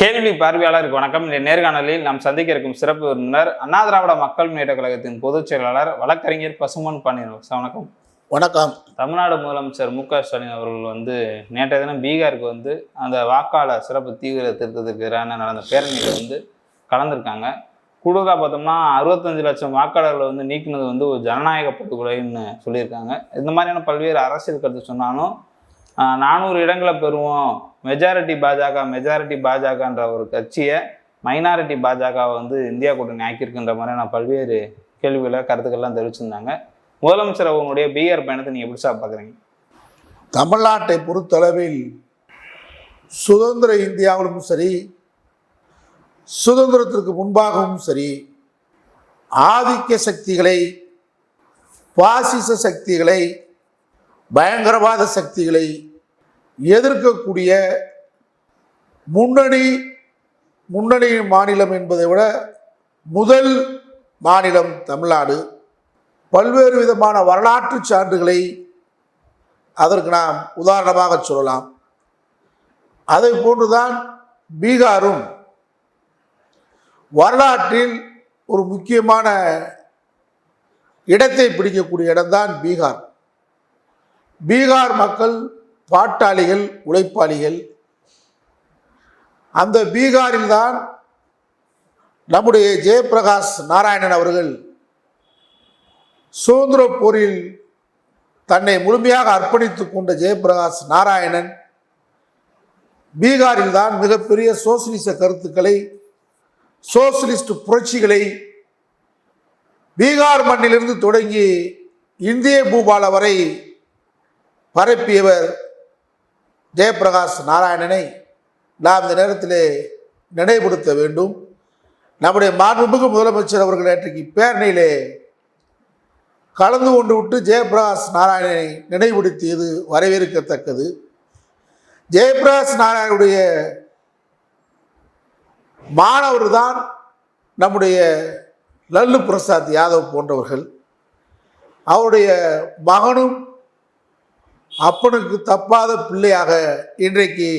கேள்வி பார்வையாளருக்கு வணக்கம். இந்த நேர்காணலில் நாம் சந்திக்க இருக்கும் சிறப்பு விருந்தினர் அண்ணா திராவிட மக்கள் முன்னேற்ற கழகத்தின் பொதுச் செயலாளர் வழக்கறிஞர் பசுமன் பாண்டியன் சார் வணக்கம். வணக்கம். தமிழ்நாடு முதலமைச்சர் மு க ஸ்டாலின் அவர்கள் வந்து நேற்றைய தினம் பீகாருக்கு வந்து அந்த வாக்காளர் சிறப்பு தீவிர திருத்தத்துக்கு எதிரான நடந்த பேரணியில் வந்து கலந்துருக்காங்க. கூடுதலாக பார்த்தோம்னா அறுபத்தஞ்சு லட்சம் வாக்காளர்களை வந்து நீக்கினது வந்து ஒரு ஜனநாயக படுகொலைன்னு சொல்லியிருக்காங்க. இந்த மாதிரியான பல்வேறு அரசியல் கருத்து சொன்னாலும் நானூறு இடங்களை பெறுவோம். மெஜாரிட்டி பாஜக மெஜாரிட்டி பாஜகன்ற ஒரு கட்சியை மைனாரிட்டி பாஜக வந்து இந்தியா கூட்டணி ஆக்கியிருக்கின்ற மாதிரியான பல்வேறு கேள்விகளை கருத்துக்கள்லாம் தெரிவிச்சிருந்தாங்க. முதலமைச்சர் அவங்களுடைய பிஆர் பயணத்தை நீங்கள் எப்படி சார் பார்க்குறீங்க தமிழ்நாட்டை பொறுத்தளவில் சுதந்திர இந்தியாவிலும் சரி சுதந்திரத்திற்கு முன்பாகவும் சரி ஆதிக்க சக்திகளை பாசிச சக்திகளை பயங்கரவாத சக்திகளை எதிர்க்கக்கூடிய முன்னணி முன்னணி மாநிலம் என்பதை விட முதல் மாநிலம் தமிழ்நாடு. பல்வேறு விதமான வரலாற்று சான்றுகளை அதற்கு நாம் உதாரணமாக சொல்லலாம். அதை போன்றுதான் பீகாரும் வரலாற்றில் ஒரு முக்கியமான இடத்தை பிடிக்கக்கூடிய இடம்தான் பீகார். பீகார் மக்கள் பாட்டாளிகள் உழைப்பாளிகள். அந்த பீகாரில்தான் நம்முடைய ஜெயபிரகாஷ் நாராயணன் அவர்கள் சுதந்திர போரில் தன்னை முழுமையாக அர்ப்பணித்துக் கொண்ட ஜெயபிரகாஷ் நாராயணன் பீகாரில் தான் மிகப்பெரிய சோசியலிச கருத்துக்களை சோசியலிஸ்ட் புரட்சிகளை பீகார் மண்ணிலிருந்து தொடங்கி இந்திய பூபால வரை பரப்பியவர் ஜெயபிரகாஷ் நாராயணனை நாம் இந்த நேரத்திலே நினைவுபடுத்த வேண்டும். நம்முடைய மாண்புமிகு முதலமைச்சர் அவர்கள் நேற்றைக்கு பேரணியிலே கலந்து கொண்டு விட்டு ஜெயபிரகாஷ் நாராயணனை நினைவுபடுத்தியது வரவேற்கத்தக்கது. ஜெயபிரகாஷ் நாராயணனுடைய மாணவர் தான் நம்முடைய லல்லு பிரசாத் யாதவ் போன்றவர்கள். அவருடைய மகனும் அப்பனுக்கு தப்பாத பிள்ளையாக இன்றைக்கு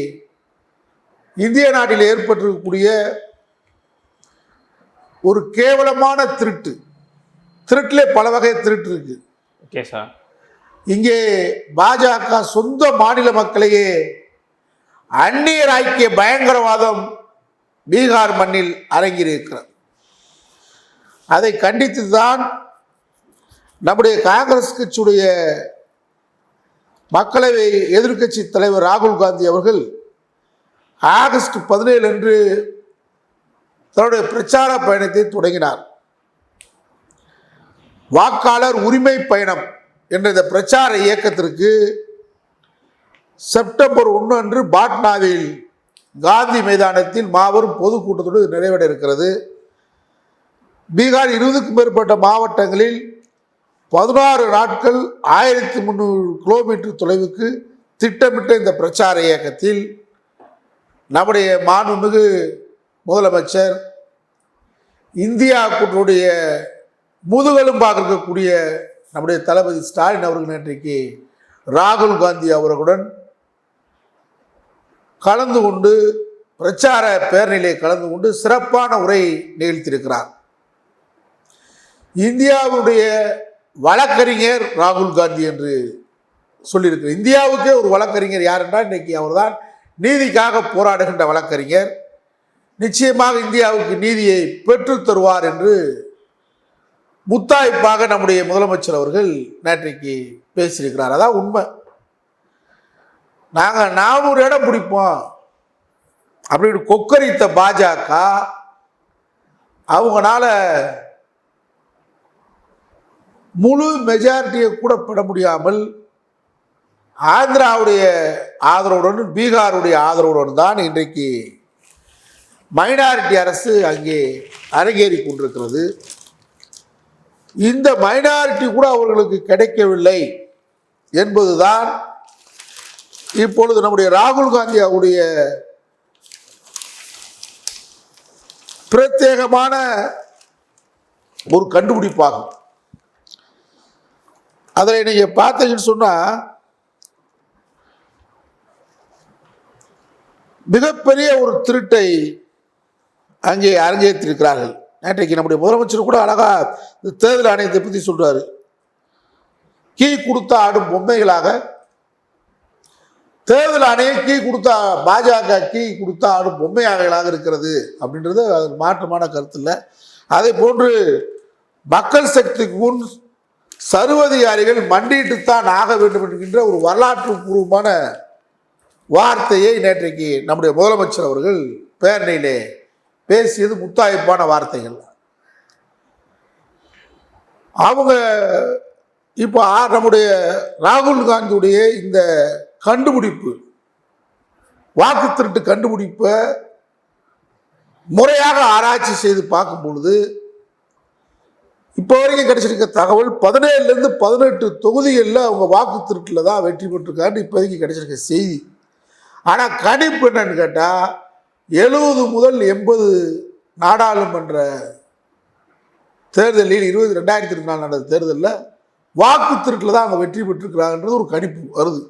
இந்திய நாட்டில் ஏற்பட்டிருக்கக்கூடிய ஒரு கேவலமான திருட்டு. திருட்டிலே பல வகை திருட்டு இருக்கு. ஓகே சார் இங்கே பாஜக சொந்த மாநில மக்களையே அந்நியராக்கிய பயங்கரவாதம் பீகார் மண்ணில் அரங்கியிருக்கிறது. அதை கண்டித்து தான் நம்முடைய காங்கிரஸ் கட்சியுடைய மக்களவை எதிர்க்கட்சி தலைவர் ராகுல் காந்தி அவர்கள் ஆகஸ்ட் பதினேழு அன்று தன்னுடைய பிரச்சார பயணத்தை தொடங்கினார். வாக்காளர் உரிமை பயணம் என்ற இந்த பிரச்சார இயக்கத்திற்கு செப்டம்பர் ஒன்று அன்று பாட்னாவில் காந்தி மைதானத்தில் மாபெரும் பொதுக்கூட்டத்தோடு நிறைவேற இருக்கிறது பீகார் இருபதுக்கும் மேற்பட்ட மாவட்டங்களில் பதினாறு நாட்கள் ஆயிரத்தி முந்நூறு கிலோமீட்டர் தொலைவுக்கு திட்டமிட்ட இந்த பிரச்சார இயக்கத்தில் நம்முடைய மாண்புமிகு முதலமைச்சர் இந்தியா கூட்டணுடைய முதுகெலும்பாக இருக்கக்கூடிய நம்முடைய தளபதி ஸ்டாலின் அவர்கள் நேற்றைக்கு ராகுல் காந்தி அவர்களுடன் கலந்து கொண்டு பிரச்சார பேரணியிலே கலந்து கொண்டு சிறப்பான உரை நிகழ்த்தியிருக்கிறார். இந்தியாவுடைய வழக்கறிஞர் ராகுல் காந்தி என்று சொல்லியிருக்கிறார். இந்தியாவுக்கே ஒரு வழக்கறிஞர் யார் என்றால் இன்றைக்கி அவர்தான் நீதிக்காக போராடுகின்ற வழக்கறிஞர். நிச்சயமாக இந்தியாவுக்கு நீதியை பெற்றுத் தருவார் என்று முத்தாய்ப்பாக நம்முடைய முதலமைச்சர் அவர்கள் நேற்றைக்கு பேசியிருக்கிறார். அதான் உண்மை. நாங்கள் நானூறு இடம் பிடிப்போம். அப்படின்னு கொக்கரித்த பாஜக அவங்களால முழு மெஜாரிட்டியை கூட பெற முடியாமல் ஆந்திராவுடைய ஆதரவுடன் பீகாருடைய ஆதரவுடன் தான் இன்றைக்கு மைனாரிட்டி அரசு அங்கே அரங்கேறி கொண்டிருக்கிறது. இந்த மைனாரிட்டி கூட அவர்களுக்கு கிடைக்கவில்லை என்பதுதான் இப்பொழுது நம்முடைய ராகுல் காந்தி அவருடைய பிரத்யேகமான ஒரு கண்டுபிடிப்பாகும். அதில் நீங்கள் பார்த்தீங்கன்னு சொன்னால் மிகப்பெரிய ஒரு திருட்டை அங்கே அரங்கேற்றிருக்கிறார்கள். நேற்றைக்கு நம்முடைய முதலமைச்சர் கூட அழகா இந்த தேர்தல் ஆணையத்தை பற்றி சொல்றாரு. கீ கொடுத்த ஆடும் பொம்மைகளாக தேர்தல் ஆணையம் கீ கொடுத்தா பாஜக கீ கொடுத்தா ஆடும் பொம்மையாகலாக இருக்கிறது அப்படின்றது அது மாற்றமான கருத்து இல்லை. அதே போன்று மக்கள் சக்திக்கு முன் சர்வதிகாரிகள் மண்டிட்டுத்தான் ஆக வேண்டும் என்கின்ற ஒரு வரலாற்று பூர்வமான வார்த்தையை நேற்றைக்கு நம்முடைய முதலமைச்சர் அவர்கள் பேரணியிலே பேசியது முத்தாய்ப்பான வார்த்தைகள். அவங்க இப்போ நம்முடைய ராகுல் காந்தியுடைய இந்த கண்டுபிடிப்பு வாக்கு திருட்டு கண்டுபிடிப்பை முறையாக ஆராய்ச்சி செய்து பார்க்கும் பொழுது இப்போ வரைக்கும் கிடைச்சிருக்க தகவல் பதினேழுலேருந்து பதினெட்டு தொகுதிகளில் அவங்க வாக்கு திருட்டில் தான் வெற்றி பெற்றிருக்காருன்னு இப்போதைக்கு கிடைச்சிருக்க செய்தி. ஆனால் கணிப்பு என்னன்னு கேட்டால் எழுபது முதல் எண்பது நாடாளுமன்ற தேர்தலில் இருபது ரெண்டாயிரத்தி இருபத்தி நாலு நடந்த தேர்தலில் வாக்கு திருட்டில் தான் அவங்க வெற்றி பெற்றிருக்கிறாங்கன்றது ஒரு கணிப்பு வருது.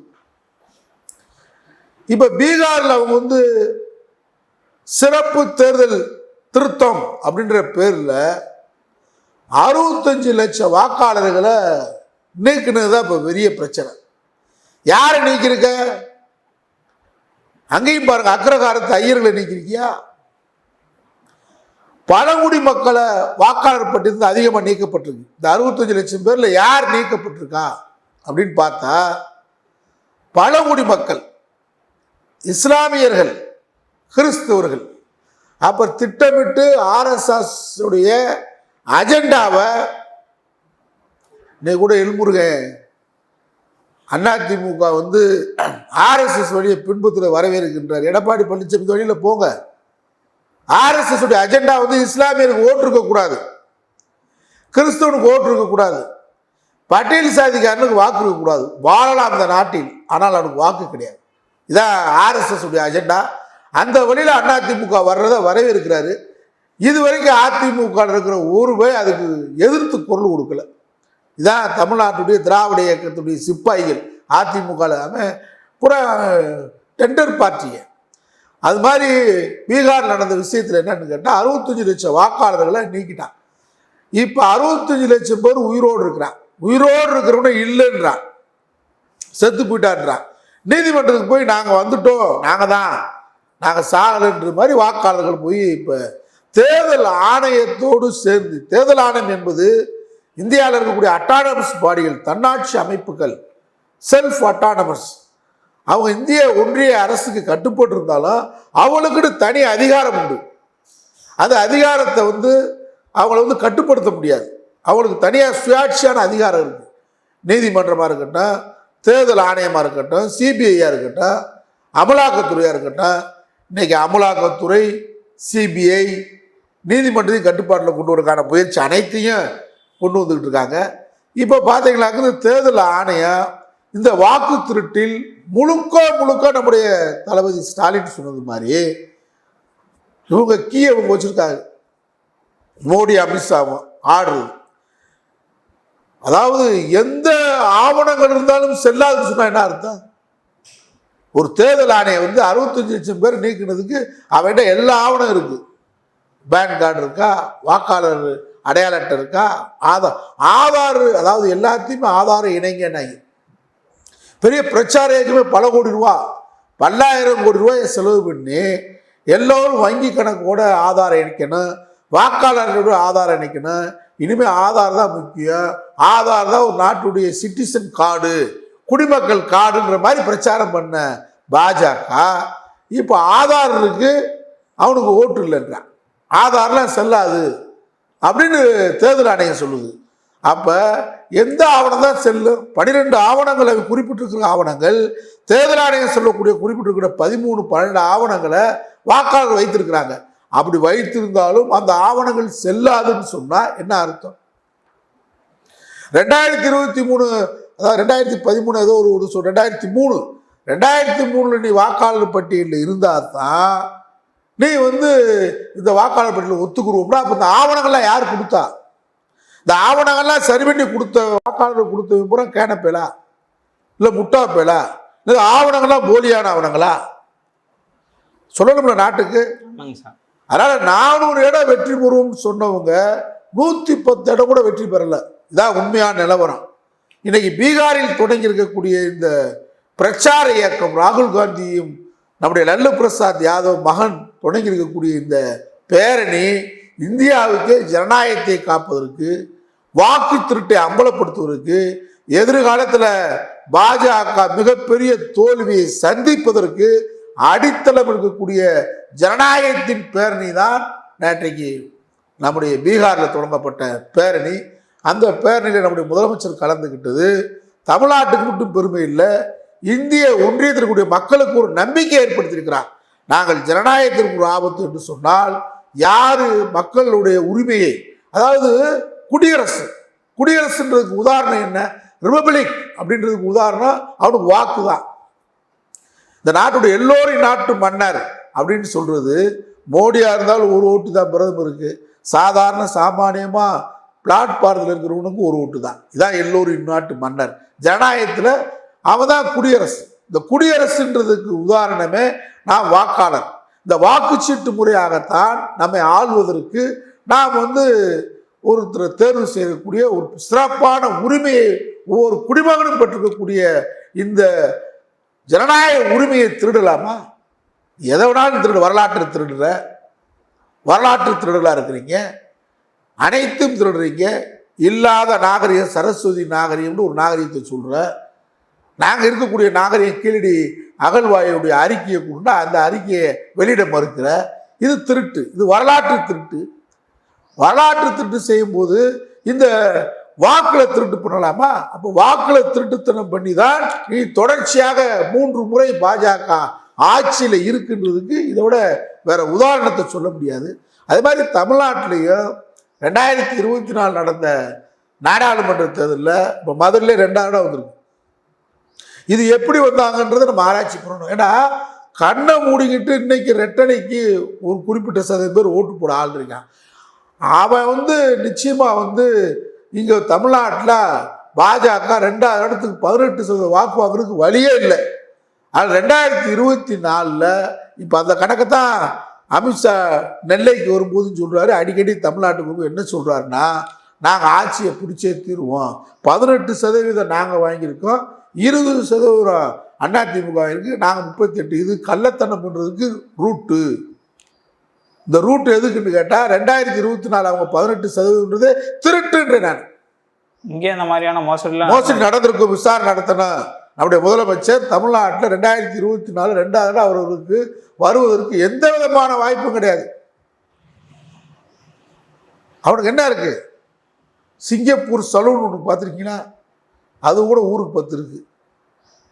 இப்போ பீகாரில் அவங்க வந்து சிறப்பு தேர்தல் திருத்தம் அப்படின்ற பேரில் அறுபத்தஞ்சு லட்சம் வாக்காளர்களை நீக்கினது தான் இப்போ பெரிய பிரச்சனை. யாரை நீக்கிருக்க அங்கேயும் பாருங்க அக்ரகாரத்து ஐயர்களை நீக்கிருக்கியா பழங்குடி மக்களை வாக்காளர் பட்டியலிருந்து அதிகமாக நீக்கப்பட்டிருக்கு. இந்த அறுபத்தஞ்சு லட்சம் பேரில் யார் நீக்கப்பட்டிருக்கா? அப்படின்னு பார்த்தா பழங்குடி மக்கள் இஸ்லாமியர்கள் கிறிஸ்தவர்கள். அப்போ திட்டமிட்டு ஆர்எஸ்எஸ் உடைய அஜெண்டாவை இன்னைக்கு கூட எல்முருகன் அதிமுக வந்து ஆர்எஸ்எஸ் வழியை பின்புத்துல வரவேற்கின்றார். எடப்பாடி பழனிசாமி வழியில் போங்க. ஆர்எஸ்எஸ் உடைய அஜெண்டா வந்து இஸ்லாமியருக்கு ஓட்டு இருக்கக்கூடாது கிறிஸ்தவனுக்கு ஓட்டு இருக்கக்கூடாது பட்டேல் சாதிக்காரனுக்கு வாக்கு இருக்கக்கூடாது வாழலாம் அந்த நாட்டில் ஆனால் அவனுக்கு வாக்கு கிடையாது. இதான் ஆர்எஸ்எஸ் உடைய அஜெண்டா. அந்த வழியில் அதிமுக வர்றதை வரவேற்கிறாரு. இது வரைக்கும் அதிமுக இருக்கிற ஒரு பேர் அதுக்கு எதிர்த்து குரல் கொடுக்கல. இதான் தமிழ்நாட்டுடைய திராவிட இயக்கத்துடைய சிப்பாய்கள். அதிமுக அவன் புறா டெண்டர் பார்ட்டியை அது மாதிரி பீகார் நடந்த விஷயத்தில் என்னன்னு கேட்டால் அறுபத்தஞ்சு லட்சம் வாக்காளர்களை நீக்கிட்டான். இப்போ அறுபத்தஞ்சு லட்சம் பேர் உயிரோடு இருக்கிறான். உயிரோடு இருக்கிறவன இல்லைன்றான். செத்து போயிட்டான்றான். நீதிமன்றத்துக்கு போய் நாங்கள் வந்துட்டோம். நாங்கள் தான். நாங்கள் சாகலைன்ற மாதிரி வாக்காளர்கள் போய் இப்போ தேர்தல் ஆணையத்தோடு சேர்ந்து தேர்தல் ஆணையம் என்பது இந்தியாவில் இருக்கக்கூடிய அட்டானமஸ் பாடிகள் தன்னாட்சி அமைப்புகள் செல்ஃப் அட்டானமஸ் அவங்க இந்திய ஒன்றிய அரசுக்கு கட்டுப்பட்டு இருந்தாலும் அவங்களுக்குன்னு தனி அதிகாரம் உண்டு. அந்த அதிகாரத்தை வந்து அவங்கள வந்து கட்டுப்படுத்த முடியாது. அவங்களுக்கு தனியாக சுயாட்சியான அதிகாரம் இருக்குது நீதிமன்றமாக இருக்கட்டும் தேர்தல் ஆணையமாக இருக்கட்டும் சிபிஐயாக இருக்கட்டும் அமலாக்கத்துறையாக இருக்கட்டும் இன்றைக்கி அமலாக்கத்துறை சிபிஐ நீதிமன்றத்தின் கட்டுப்பாட்டில் கொண்டு வரக்கான முயற்சி அனைத்தையும் கொண்டு வந்துக்கிட்டு இருக்காங்க. இப்போ பார்த்தீங்கன்னாக்க இந்த தேர்தல் ஆணையம் இந்த வாக்கு திருட்டில் முழுக்க முழுக்க நம்முடைய தளபதி ஸ்டாலின் சொன்னது மாதிரி இவங்க கீ இவங்க வச்சுருக்காங்க. மோடி அமித்ஷாவும் ஆடுறது அதாவது எந்த ஆவணங்கள் இருந்தாலும் செல்லாதுன்னு சொன்னால் என்ன அர்த்தம்? ஒரு தேர்தல் ஆணையை வந்து அறுபத்தஞ்சு லட்சம் பேர் நீக்கினதுக்கு அவன்கிட்ட எல்லா ஆவணம் இருக்குது பேன் கார்டு இருக்கா வாக்காளர் அடையாள அட்டை இருக்கா ஆதார் ஆதார் அதாவது எல்லாத்தையுமே ஆதாரம் இணைங்கன்னாங்க பெரிய பிரச்சார இயக்கமே பல கோடி ரூபா பல்லாயிரம் கோடி ரூபாயை செலவு பண்ணி எல்லோரும் வங்கி கணக்கோட ஆதாரம் இணைக்கணும் வாக்காளர்களோட ஆதாரம் இணைக்கணும். இனிமேல் ஆதார் தான் முக்கியம். ஆதார் தான் ஒரு நாட்டுடைய சிட்டிசன் கார்டு குடிமக்கள் கார்டுன்ற மாதிரி பிரச்சாரம் பண்ண. பாஜக இப்போ ஆதார் இருக்கு அவனுக்கு ஓட்டு இல்லைன்றான். ஆதார்லாம் செல்லாது அப்படின்னு தேர்தல் ஆணையம் சொல்லுது. அப்போ எந்த ஆவணம் தான் செல்லும்? பன்னிரெண்டு ஆவணங்களை குறிப்பிட்டிருக்கிற ஆவணங்கள் தேர்தல் ஆணையம் சொல்லக்கூடிய குறிப்பிட்டிருக்கிற பதிமூணு பன்னெண்டு ஆவணங்களை வாக்காளர் வைத்திருக்கிறாங்க. அப்படி வைத்திருந்தாலும் அந்த ஆவணங்கள் செல்லாதுன்னு சொன்னால் என்ன அர்த்தம்? ரெண்டாயிரத்தி இருபத்தி மூணு அதாவது ரெண்டாயிரத்தி பதிமூணு ஏதோ ஒரு ஒரு சொல் ரெண்டாயிரத்தி மூணு ரெண்டாயிரத்தி மூணில் நீ வாக்காளர் பட்டியலில் இருந்தால் தான் நீ வந்து இந்த வாக்காளர் பட்டியலில் ஒத்துக்குருவோம்னா அப்போ இந்த ஆவணங்கள்லாம் யார் கொடுத்தா? இந்த ஆவணங்கள்லாம் சரி பண்ணி கொடுத்த வாக்காளர் கொடுத்த பூரா கேனப்பேலா? இல்லை முட்டாப்பேலா? இல்லை ஆவணங்கள்லாம் போலியான ஆவணங்களா? சொல்லணும்ல நாட்டுக்கு? அதனால நானூறு இடம் வெற்றி பெறுவோம்னு சொன்னவங்க நூத்தி பத்து இடம் கூட வெற்றி பெறல. இதான் உண்மையான நிலவரம். இன்னைக்கு பீகாரில் தொடங்கி இருக்கக்கூடிய இந்த பிரச்சார இயக்கம். ராகுல் காந்தியும் நம்முடைய லல்லு பிரசாத் யாதவ் மகன் தொடங்கி இருக்கக்கூடிய இந்த பேரணி இந்தியாவுக்கு ஜனநாயகத்தை காப்பதற்கு வாக்கு திருட்டை அம்பலப்படுத்துவதற்கு எதிர்காலத்தில் பாஜக மிகப்பெரிய தோல்வியை சந்திப்பதற்கு அடித்தளம் இருக்கக்கூடிய ஜனநாயகத்தின் பேரணி தான் நேற்றைக்கு நம்முடைய பீகாரில் தொடங்கப்பட்ட பேரணி. அந்த பேரணியில் நம்முடைய முதலமைச்சர் கலந்துக்கிட்டது தமிழ்நாட்டுக்கு மட்டும் பெருமை இல்லை. இந்திய ஒன்றியத்திற்குரிய மக்களுக்கு ஒரு நம்பிக்கை ஏற்படுத்தியிருக்கிறார். நாங்கள் ஜனநாயகத்திற்கு ஒரு ஆபத்து என்று சொன்னால் யாரு மக்களுடைய உரிமையை அதாவது குடியரசு குடியரசுன்றதுக்கு உதாரணம் என்ன? ரிபப்ளிக் அப்படின்றதுக்கு உதாரணம் அவனுக்கு வாக்கு தான் இந்த நாட்டுடைய எல்லோரின் நாட்டு மன்னர் அப்படின்னு சொல்றது மோடியா இருந்தாலும் ஒரு ஓட்டு தான் பிரதமருக்கு. சாதாரண சாமானியமா பிளாட்பாரத்தில் இருக்கிறவனுக்கு ஒரு ஓட்டு தான். இதான் எல்லோரின் நாட்டு மன்னர். ஜனநாயகத்தில் அவன் தான் குடியரசு. இந்த குடியரசுன்றதுக்கு உதாரணமே நான் வாக்காளர். இந்த வாக்குச்சீட்டு முறையாகத்தான் நம்மை ஆள்வதற்கு நாம் வந்து ஒருத்தரை தேர்வு செய்யக்கூடிய ஒரு சிறப்பான உரிமையை ஒவ்வொரு குடிமகனும் பெற்றிருக்கக்கூடிய இந்த ஜனநாயக உரிமையை திருடலாமா? எதை வேணாலும் திருடு வரலாற்று திருடுற. வரலாற்று திருடலாக இருக்கிறீங்க. அனைத்தும் திருடுறீங்க. இல்லாத நாகரிகம் சரஸ்வதி நாகரிகம்னு ஒரு நாகரிகத்தை சொல்கிற நாங்கள் இருக்கக்கூடிய நாகரிக கீழடி அகழ்வாயுடைய அறிக்கையை கொண்டு அந்த அறிக்கையை வெளியிட மறுக்கிற. இது திருட்டு. இது வரலாற்று திருட்டு. வரலாற்று திருட்டு செய்யும்போது இந்த வாக்கில் திருட்டு பண்ணலாமா? அப்போ வாக்கில் திருட்டுத்தனம் பண்ணி தான் நீ தொடர்ச்சியாக மூன்று முறை பாஜக ஆட்சியில் இருக்குன்றதுக்கு இதை விட வேற உதாரணத்தை சொல்ல முடியாது. அதே மாதிரி தமிழ்நாட்டிலையும் ரெண்டாயிரத்தி இருபத்தி நாலு நடந்த நாடாளுமன்ற தேர்தலில் இப்போ மதுரையிலே ரெண்டாவது வந்திருக்கு. இது எப்படி வந்தாங்கன்றதை நம்ம ஆராய்ச்சி பண்ணணும். ஏன்னா கண்ணை மூடிக்கிட்டு இன்னைக்கு ரெட்டனைக்கு ஒரு குறிப்பிட்ட சதவீதம் பேர் ஓட்டு போட ஆள் இருக்கான் அவன் வந்து நிச்சயமாக வந்து இங்கே தமிழ்நாட்டில் பாஜக ரெண்டாவது இடத்துக்கு பதினெட்டு சதவீத வாக்கு வாங்குறதுக்கு வழியே இல்லை. அது ரெண்டாயிரத்தி இருபத்தி நாலில் இப்போ அந்த கணக்கை தான் அமித்ஷா நெல்லைக்கு வரும்போதுன்னு சொல்கிறாரு அடிக்கடி தமிழ்நாட்டுக்கு என்ன சொல்கிறாருன்னா நாங்கள் ஆட்சியை பிடிச்சே தீருவோம். பதினெட்டு சதவீதம் நாங்கள் வாங்கியிருக்கோம். இருபது சதவீதம் அதிமுக இருக்கு நாங்கள் முப்பத்தெட்டு. இது கள்ளத்தனம் பண்ணுறதுக்கு ரூட்டு இந்த ரூட் எதுக்குன்னு கேட்டால் ரெண்டாயிரத்தி இருபத்தி நாலு அவங்க பதினெட்டு சதவீதம்ன்றது திருட்டுன்றேன் நான். இங்கே இந்த மாதிரியான மோசடிலாம் மோசடி நடந்திருக்கும் விசாரணை நடத்தணும். நம்முடைய முதலமைச்சர் தமிழ்நாட்டில் ரெண்டாயிரத்தி இருபத்தி நாலு ரெண்டாவது அவர்களுக்கு வருவதற்கு எந்த விதமான வாய்ப்பும் கிடையாது. அவனுக்கு என்ன இருக்கு? சிங்கப்பூர் சலூன் ஒன்று பார்த்துருக்கீங்களா? அது கூட ஊருக்கு பத்து இருக்கு.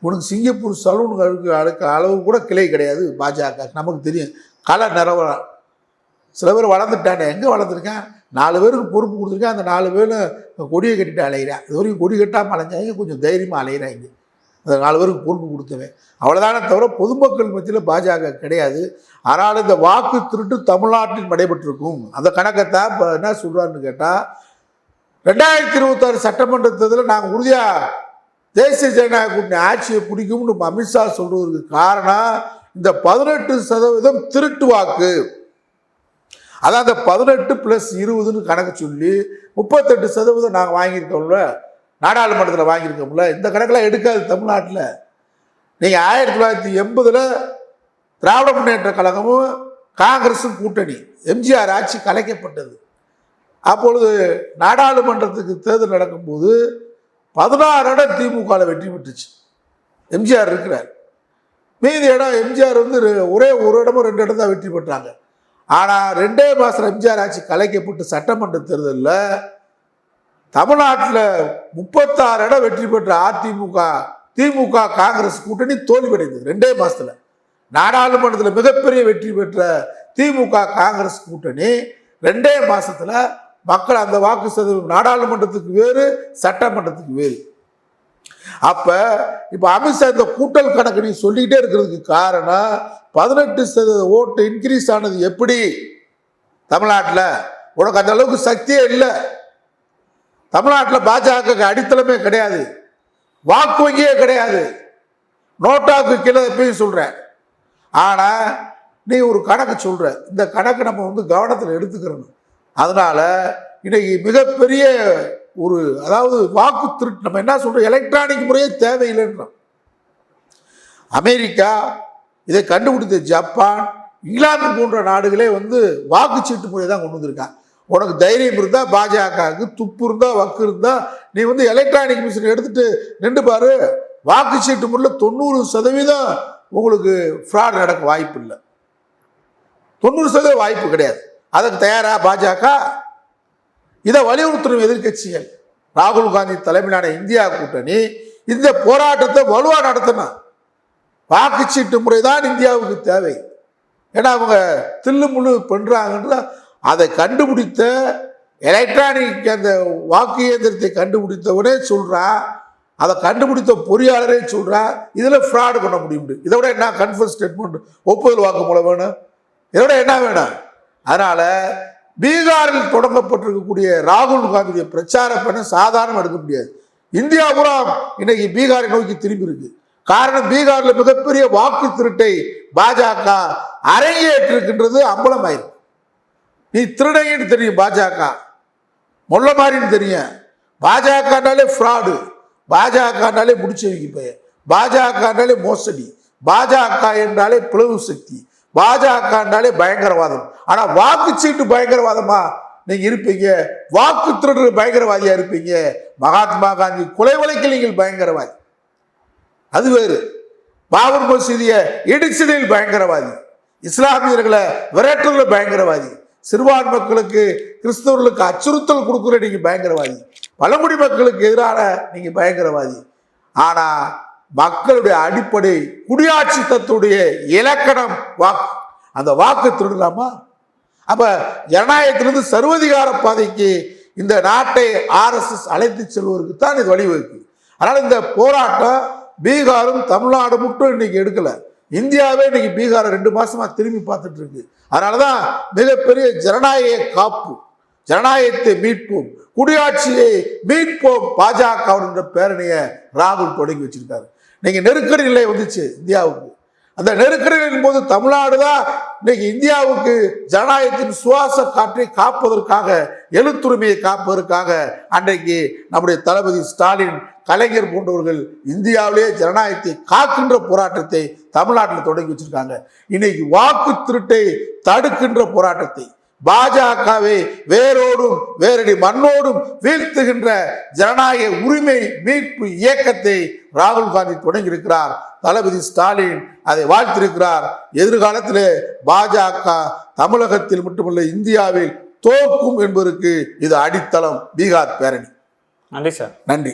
உனக்கு சிங்கப்பூர் சலூனுக்கு அடுக்க அளவு கூட கிளை கிடையாது பாஜக. நமக்கு தெரியும். கலை நிறவரம் சில பேர் வளர்ந்துட்டானே எங்கே வளர்ந்துருக்கேன்? நாலு பேருக்கு பொறுப்பு கொடுத்துருக்கேன். அந்த நாலு பேரும் கொடியை கட்டிட்டு அலைகிறேன் இது வரைக்கும் கொடி கட்டாமல் அலைஞ்சாங்க. கொஞ்சம் தைரியமாக அலைகிறாங்க அந்த நாலு பேருக்கு பொறுப்பு கொடுத்தவன். அவ்வளோதானே தவிர பொதுமக்கள் மத்தியில் பாஜக கிடையாது. ஆனால் இந்த வாக்கு திருட்டு தமிழ்நாட்டில் நடைபெற்றிருக்கும். அந்த கணக்கைத்தான் இப்போ என்ன சொல்கிறான்னு கேட்டால் ரெண்டாயிரத்தி இருபத்தாறு சட்டமன்ற தேர்தலில் நாங்கள் உறுதியாக தேசிய ஜனநாயக கூட்டணி ஆட்சியை பிடிக்கும்னு நம்ம அமித்ஷா சொல்றதுக்கு காரணம் இந்த பதினெட்டு சதவீதம் திருட்டு வாக்கு. அதான் அந்த பதினெட்டு ப்ளஸ் இருபதுன்னு கணக்கு சொல்லி முப்பத்தெட்டு சதவீதம் நாங்கள் வாங்கியிருக்கோம்ல நாடாளுமன்றத்தில் வாங்கியிருக்கோம்ல இந்த கணக்கெல்லாம் எடுக்காது தமிழ்நாட்டில். நீங்கள் ஆயிரத்தி தொள்ளாயிரத்தி எண்பதில் திராவிட முன்னேற்ற கழகமும் காங்கிரஸும் கூட்டணி எம்ஜிஆர் ஆட்சி கலைக்கப்பட்டது. அப்பொழுது நாடாளுமன்றத்துக்கு தேர்தல் நடக்கும்போது பதினாறு இடம் திமுகவில் வெற்றி பெற்றுச்சு. எம்ஜிஆர் இருக்கிறார். மீதி இடம் எம்ஜிஆர் வந்து ஒரே ஒரு இடமும் ரெண்டு இடம் தான் வெற்றி பெற்றாங்க. ஆனால் ரெண்டே மாதம் எம்ஜிஆர் ஆட்சி கலைக்கப்பட்டு சட்டமன்ற தேர்தலில் தமிழ்நாட்டில் முப்பத்தாறு இடம் வெற்றி பெற்ற அதிமுக திமுக காங்கிரஸ் கூட்டணி தோல்வியடைந்தது ரெண்டே மாதத்தில் நாடாளுமன்றத்தில் மிகப்பெரிய வெற்றி பெற்ற திமுக காங்கிரஸ் கூட்டணி ரெண்டே மாதத்தில் மக்கள் அந்த வாக்கு சதவீதம் நாடாளுமன்றத்துக்கு வேறு சட்டமன்றத்துக்கு வேறு. அப்போ இப்போ அமித்ஷா இந்த கூட்டல் கணக்கு நீ சொல்லிக்கிட்டே இருக்கிறதுக்கு காரணம் பதினெட்டு சதவீத ஓட்டு இன்க்ரீஸ் ஆனது எப்படி? தமிழ்நாட்டில். உனக்கு அந்த அளவுக்கு சக்தியே இல்லை. தமிழ்நாட்டில் பாஜக அடித்தளமே கிடையாது. வாக்கு வங்கியே கிடையாது. நோட்டாவுக்கு கீழே எப்பயும் சொல்கிறேன் ஆனால் நீ ஒரு கணக்கு சொல்கிற இந்த கணக்கை நம்ம வந்து கவனத்தில் எடுத்துக்கிறணும் அதனால் இன்றைக்கி மிகப்பெரிய ஒரு அதாவது வாக்கு திருட்டு நம்ம என்ன சொல்கிறோம் எலக்ட்ரானிக் முறையே தேவையில்லைன்றோம். அமெரிக்கா இதை கண்டுபிடித்த ஜப்பான் இங்கிலாந்து போன்ற நாடுகளே வந்து வாக்குச்சீட்டு முறையை தான் கொண்டு வந்திருக்காங்க உனக்கு தைரியம் இருந்தால் பாஜகவுக்கு துப்பு இருந்தால் வக்கு இருந்தால் நீ வந்து எலக்ட்ரானிக் மிஷின் எடுத்துகிட்டு நின்று பாரு. வாக்குச்சீட்டு முறையில் தொண்ணூறு சதவீதம் உங்களுக்கு ஃப்ராட் நடக்க வாய்ப்பு இல்லை தொண்ணூறு சதவீதம் வாய்ப்பு கிடையாது. அதுக்கு தயாரா பாஜக? இதை வலியுறுத்தும் எதிர்க்கட்சிகள். ராகுல் காந்தி தலைமையிலான இந்தியா கூட்டணி இந்த போராட்டத்தை வலுவாக நடத்தணும். வாக்குச்சீட்டு முறை தான் இந்தியாவுக்கு தேவை. ஏன்னா அவங்க தில்லு முள்ளு பண்ணுறாங்கன்ற அதை கண்டுபிடித்த எலக்ட்ரானிக் அந்த வாக்கு இயந்திரத்தை கண்டுபிடித்தவனே சொல்கிறான் அதை கண்டுபிடித்த பொறியாளரே சொல்கிறான் இதில் ஃப்ராடு பண்ண முடியும். இதை விட என்ன கன்ஃபர்ம் ஸ்டேட்மெண்ட் ஒப்புதல் வாக்குமூலம் வேணும்? இதை விட என்ன வேணும்? அதனால பீகாரில் தொடங்கப்பட்டிருக்கக்கூடிய ராகுல் காந்தியுடைய பிரச்சார பண்ண சாதாரணம் எடுக்க முடியாது. இந்தியா பூரா இன்னைக்கு பீகாரை நோக்கி திரும்பி இருக்கு. காரணம் பீகாரில் மிகப்பெரிய வாக்கு திருட்டை பாஜக அரங்கேற்றிருக்கின்றது அம்பலமாயிருக்கு. நீ திருடையின்னு தெரியும் பாஜக. முள்ள மாதிரின்னு தெரியும். பாஜகனாலே ஃப்ராடு பாஜகனாலே முடிச்சு வைக்க பையன் பாஜகனாலே மோசடி பாஜக என்றாலே பிளவு சக்தி பாஜகன்றாலே பயங்கரவாதம். ஆனா வாக்குச்சீட்டு பயங்கரவாதமா? நீங்க இருப்பீங்க. வாக்கு திருடுற பயங்கரவாதியா இருப்பீங்க. மகாத்மா காந்தி கொலை வழக்கில் நீங்கள் பயங்கரவாதி. அது வேறு. பாபர் மசூதியை இடிச்சதில் பயங்கரவாதி. இஸ்லாமியர்களை விரட்டுறதுல பயங்கரவாதி. சிறுபான் மக்களுக்கு கிறிஸ்தவர்களுக்கு அச்சுறுத்தல் கொடுக்குற நீங்க பயங்கரவாதி. பழங்குடி மக்களுக்கு எதிரான நீங்க பயங்கரவாதி. ஆனா மக்களுடைய அடிப்படை குடியாட்சி தத்துடைய இலக்கணம் வாக்கு. அந்த வாக்கு திருடலாமா? அப்ப ஜனநாயகத்திலிருந்து சர்வதிகார பாதைக்கு இந்த நாட்டை ஆர்எஸ்எஸ் அழைத்து செல்வதற்கு தான் இது வழிவகுக்கு அதனால் இந்த போராட்டம் பீகாரும் தமிழ்நாடு மட்டும் இன்னைக்கு எடுக்கல. இந்தியாவே இன்னைக்கு பீகாரை ரெண்டு மாசமா திரும்பி பார்த்துட்டு இருக்கு. அதனாலதான் மிகப்பெரிய ஜனநாயக காப்பு ஜனநாயகத்தை மீட்போம் குடியாட்சியை மீட்போம் பாஜக என்ற பேரணியை ராகுல் தொடங்கி வச்சிருக்காரு. நீங்க நெருக்கடி நிலை வந்துச்சு இந்தியாவுக்கு. அந்த நெருக்கடியின் போது தமிழ்நாடு தான் இன்னைக்கு இந்தியாவுக்கு ஜனநாயகத்தின் சுவாச காற்றை காப்பதற்காக எழுத்துரிமையை காப்பதற்காக அன்றைக்கு நம்முடைய தளபதி ஸ்டாலின் கலைஞர் போன்றவர்கள் இந்தியாவிலே ஜனநாயகத்தை காக்கின்ற போராட்டத்தை தமிழ்நாட்டில் தொடங்கி வச்சிருக்காங்க. இன்னைக்கு வாக்கு திருட்டை தடுக்கின்ற போராட்டத்தை பாஜகவை வேரோடும் வேரடி மண்ணோடும் வீழ்த்துகின்ற ஜனநாயக உரிமை மீட்பு இயக்கத்தை ராகுல் காந்தி தொடங்கியிருக்கிறார். தளபதி ஸ்டாலின் அதை வாழ்த்திருக்கிறார் எதிர்காலத்திலே பாஜக தமிழகத்தில் மட்டுமல்ல இந்தியாவில் தோற்கும் என்பதற்கு இது அடித்தளம். பீகார் பேரணி. நன்றி சார். நன்றி.